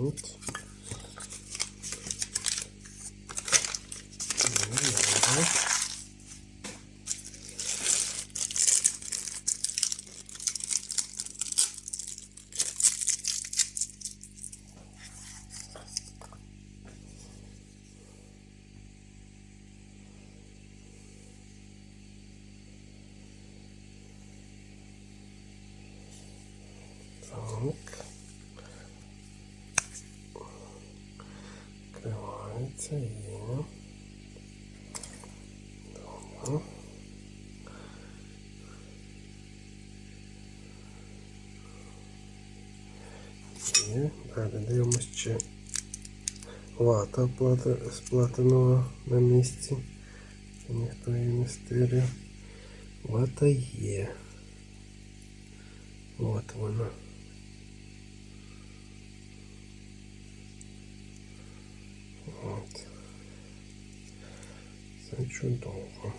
От. Ну, Відкривається і. Добре. І далі дивимось, чи вата плата, сплатинова на місці. Ніхто її не стирив. Вата є. От вона. От. Це чудово.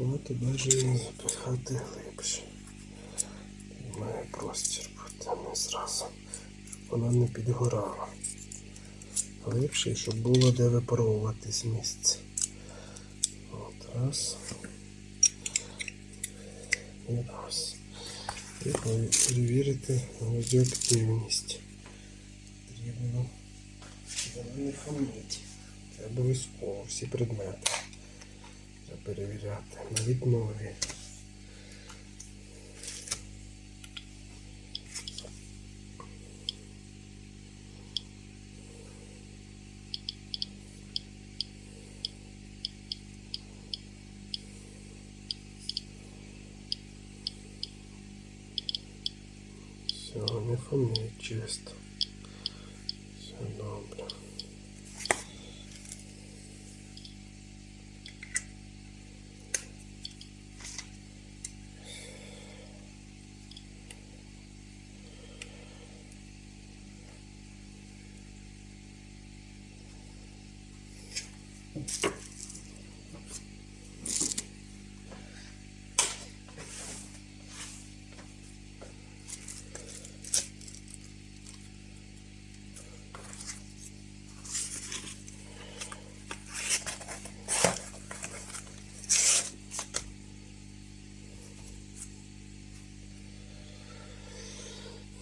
От і бажано запихати глибше. Має простір бути, не зразу, щоб вона не підгорала. Глибше, щоб було де випаровувати з місця. От раз. І раз. І перевірити радіоактивність. Вона не фонить. Це обов'язково всі предмети. Перевіряти на віднові. Все, не фонить чисто. Все добре.